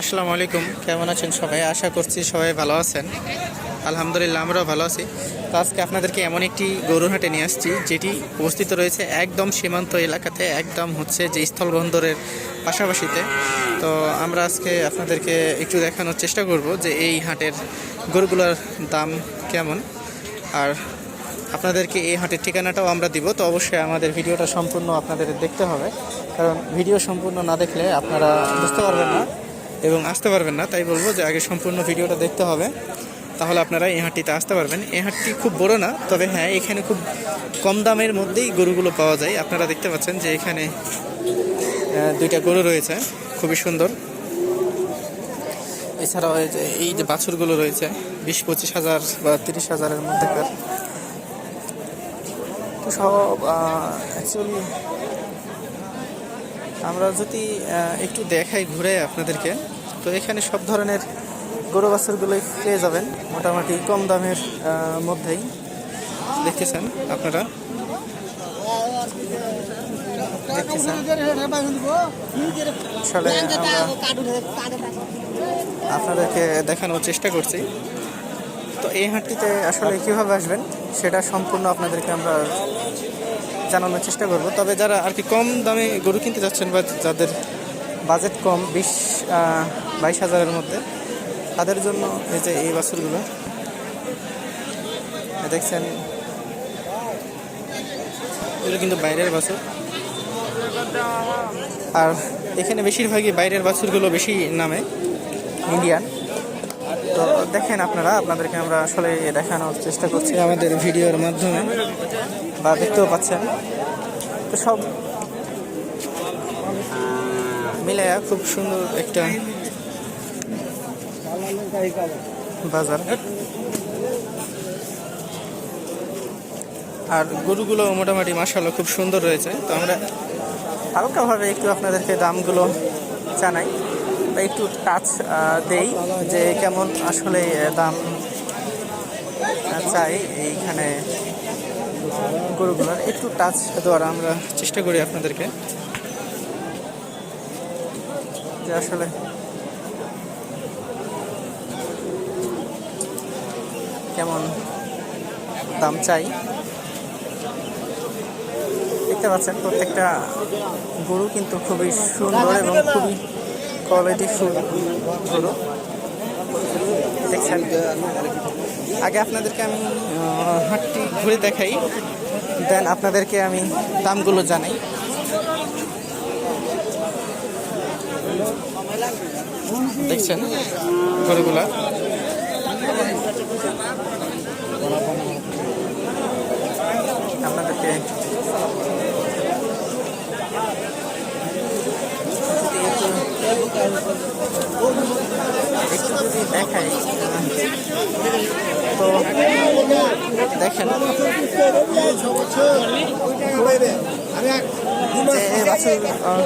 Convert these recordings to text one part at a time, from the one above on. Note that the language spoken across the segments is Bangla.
আসসালামু আলাইকুম। কেমন আছেন সবাই? আশা করছি সবাই ভালো আছেন। আলহামদুলিল্লাহ, আমরাও ভালো আছি। তো আজকে আপনাদেরকে এমন একটি গরুর হাটে নিয়ে আসছি, যেটি অবস্থিত রয়েছে একদম সীমান্ত এলাকাতে, একদম হচ্ছে যে স্থলবন্দরের পাশাপাশিতে। তো আমরা আজকে আপনাদেরকে একটু দেখানোর চেষ্টা করব যে এই হাটের গরুগুলোর দাম কেমন। আর আপনাদেরকে এই হাটের ঠিকানাটাও আমরা দিব, তো অবশ্যই আমাদের ভিডিওটা সম্পূর্ণ আপনাদের দেখতে হবে। কারণ ভিডিও সম্পূর্ণ না দেখলে আপনারা বুঝতে পারবেন না এবং আসতে পারবেন না, তাই বলব যে আগে সম্পূর্ণ ভিডিওটা দেখতে হবে। তাহলে আপনারা এই হাটটিতে আসতে পারবেন। এই হাটটি খুব বড় না, তবে হ্যাঁ এখানে খুব কম দামের মধ্যেই গরুগুলো পাওয়া যায়। আপনারা দেখতে পাচ্ছেন যে এখানে দুইটা গরু রয়েছে, খুবই সুন্দর। এছাড়াও এই যে এই যে বাছুরগুলো রয়েছে, বিশ পঁচিশ হাজার বা তিরিশ হাজারের মধ্যেকার তো সব অ্যাকচুয়ালি আমরা যদি একটু দেখাই ঘুরে আপনাদেরকে। তো এখানে সব ধরনের গরু বাছুরগুলোই পেয়ে যাবেন, মোটামুটি কম দামের মধ্যেই। দেখতেছেন আপনারা? আসলে আপনাদেরকে দেখানোর চেষ্টা করছি। তো এই হাটটিতে আসলে কীভাবে আসবেন, সেটা সম্পূর্ণ আপনাদেরকে আমরা জানানোর চেষ্টা করব। তবে যারা আর কি কম দামে গরু কিনতে যাচ্ছেন বা যাদের বাজেট কম, বিশ বাইশ হাজারের মধ্যে। তাদের জন্য এই যে এই বাছুরগুলো দেখছেন, এগুলো কিন্তু বাইরের বাছুর। আর এখানে বেশিরভাগই বাইরের বাছুরগুলো বেশি নামে, ইন্ডিয়ান। তো দেখেন আপনারা, আপনাদেরকে আমরা আসলে দেখানোর চেষ্টা করছি আমাদের ভিডিওর মাধ্যমে, বা দেখতেও পাচ্ছেন। তো সব মিলে খুব সুন্দর একটা বাজার। আর গরুগুলো মোটামুটি মাসাল্লাহ খুব সুন্দর রয়েছে। তো আমরা হালকাভাবে একটু আপনাদেরকে দামগুলো জানাই। বা একটু টাচ দেই যে কেমন আসলে দাম চাই এইখানে গরুগুলোর। একটু টাচ দেওয়ার আমরা চেষ্টা করি আপনাদেরকে। যে আসলে কেমন দাম চাই? দেখতে পাচ্ছেন, প্রত্যেকটা গরু কিন্তু খুবই সুন্দর এবং খুবই কোয়ালিটি গরু। দেখছেন? আগে আপনাদেরকে আমি হাটটি ঘুরে দেখাই। দেন আপনাদেরকে আমি দামগুলো জানাই। দেখছেন গরুগুলা? আপনাদেরকে দেখাই। তো দেখেন যে এই বাছুর আহ,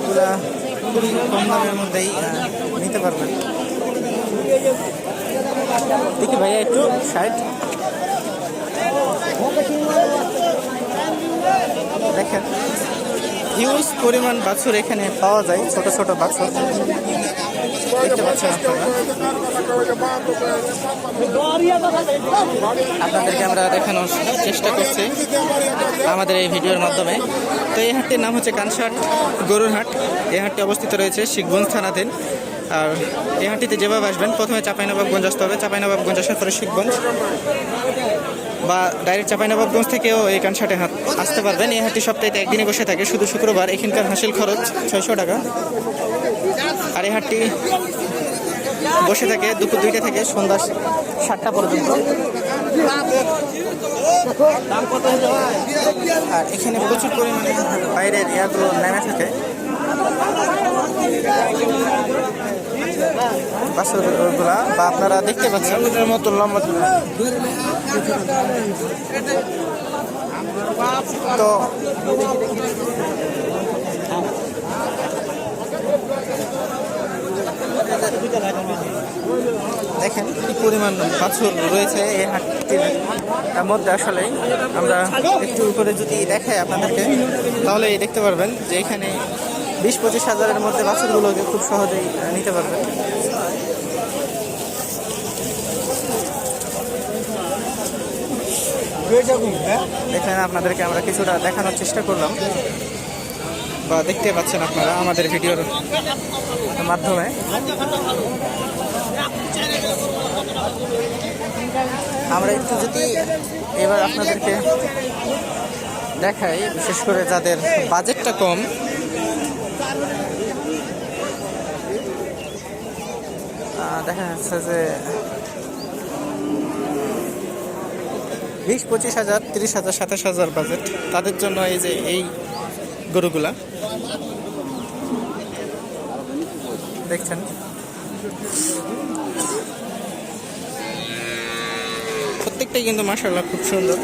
গুলা খুবই কম দামের মধ্যেই নিতে পারবেন। দেখি ভাইয়া একটু সাইড দেখেন হিউজ পরিমাণ বাছুর এখানে পাওয়া যায়, ছোট ছোট বাছুর। দেখতে পাচ্ছেন আপনাদেরকে আমরা দেখানোর চেষ্টা করছি আমাদের এই ভিডিওর মাধ্যমে। তো এই হাটটির নাম হচ্ছে কানসাট, গরুর হাট। এই হাটটি অবস্থিত রয়েছে শিখগঞ্জ থানাধীন। আর এই হাটটিতে যেভাবে আসবেন, প্রথমে চাঁপাইনবাবগঞ্জ আসতে হবে। চাঁপাইনবাবগঞ্জ আসার পরে শিখগঞ্জ বা ডাইরেক্ট চাঁপাইনবাবগঞ্জ থেকেও এই কানসাটে হাট আসতে পারবেন। এই হাটটি সপ্তাহে একদিনে বসে থাকে, শুধু শুক্রবার। এখানকার হাসিল খরচ ছয়শো টাকা। আর এই হাটটি বসে থাকে দুপুর দুইটা থেকে সন্ধ্যা সাতটা পর্যন্ত। আর এখানে প্রচুর পরিমাণে বাইরের এয়ারগুলো নেমে থাকে। বা আপনারা দেখতে পাচ্ছেন। মতো লম্বা তো দেখেন কি পরিমাণ পাথর রয়েছে এই হাটটির মধ্যে আসলে। আমরা একটু উপরে যদি দেখাই আপনাদেরকে তাহলে দেখতে পারবেন যে এখানে বিশ পঁচিশ হাজারের মধ্যে বাছুরগুলোকে খুব সহজেই নিতে পারবেন। এখানে আপনাদেরকে আমরা কিছুটা দেখানোর চেষ্টা করলাম। বা দেখতে পাচ্ছেন আপনারা আমাদের ভিডিওর মাধ্যমে। আমরা একটু যদি এবার আপনাদেরকে দেখাই, বিশেষ করে যাদের বাজেটটা কম। দেখা যাচ্ছে যে বিশ, পঁচিশ হাজার, তিরিশ হাজার, সাতাশ হাজার বাজেট তাদের জন্য এই যে এই গরুগুলা। দেখছেন? প্রত্যেকটাই কিন্তু মাসাল্লাহ খুব সুন্দর।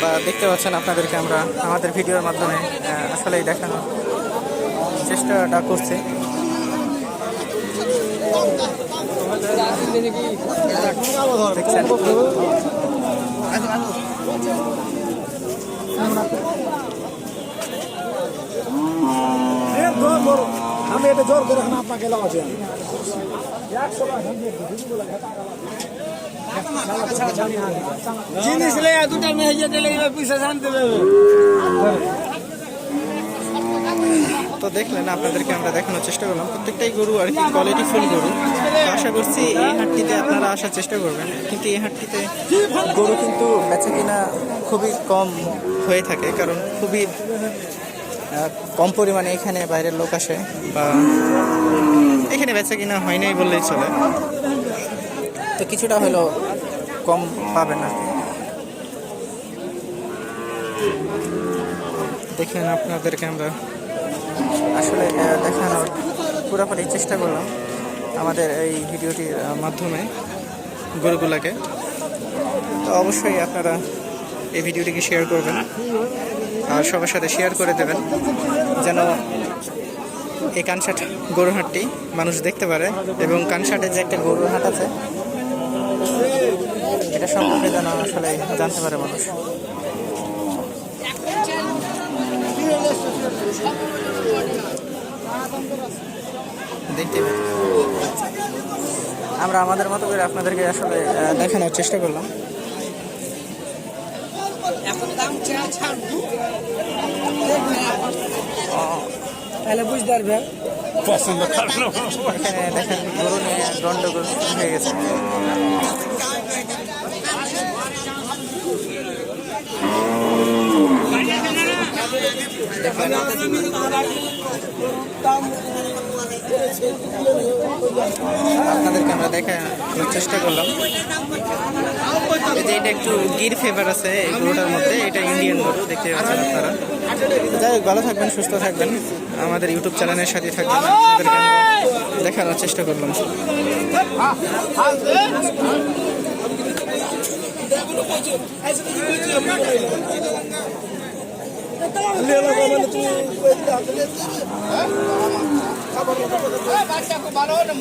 বা দেখতে পাচ্ছেন আপনাদেরকে আমরা আমাদের ভিডিওর মাধ্যমে আসলেই দেখানোর চেষ্টাটা করছি। আমি এটা জোর করে আপনাকে লাগাচ্ছি জিনিস লে দুটা মেয়ে দিলে এবার পয়সা জানতে দেবে তো দেখলেন, আপনাদেরকে আমরা দেখানোর চেষ্টা করলাম। প্রত্যেকটাই গরু আর কি কোয়ালিটি ফুল গরু। আশা করছি এই হাটটিতে আপনারা আসার চেষ্টা করবেন। কিন্তু এই হাটটিতে গরু কিন্তু বেচা কিনা খুবই কম হয়ে থাকে, কারণ খুবই কম পরিমাণে এখানে বাইরের লোক আসে বা এখানে বেচা কিনা হয় নাই বললেই চলে। তো কিছুটা হলেও কম পাবেন আর দেখেন আপনাদেরকে আমরা আসলে দেখানোর পুরোপুরি চেষ্টা করলাম আমাদের এই ভিডিওটির মাধ্যমে গরুগুলাকে। তো অবশ্যই আপনারা এই ভিডিওটিকে শেয়ার করবেন আর সবার সাথে শেয়ার করে দেবেন, যেন এই কানসাট গরুহাটটি মানুষ দেখতে পারে এবং কানসাটে যে একটা গরুহাট আছে, এটা সম্পর্কে যেন আসলে জানতে পারে মানুষ। দেখতে আমরা আমাদের মতো করে আপনাদেরকে আসলে দেখানোর চেষ্টা করলাম। তাহলে বুঝতে পারবে। এখানে দেখেন গরু নিয়ে গন্ডগোল হয়ে গেছে। আপনাদেরকে আমরা দেখানোর চেষ্টা করলাম। যে এটা একটু গির ফেভার আছে এই গরুটার মধ্যে। এটা ইন্ডিয়ান গরু, দেখতে পাচ্ছেন আপনারা। যাই হোক, ভালো থাকবেন, সুস্থ থাকবেন। আমাদের ইউটিউব চ্যানেলের সাথে থাকবেন। আপনাদেরকে দেখানোর চেষ্টা করলাম। তুমি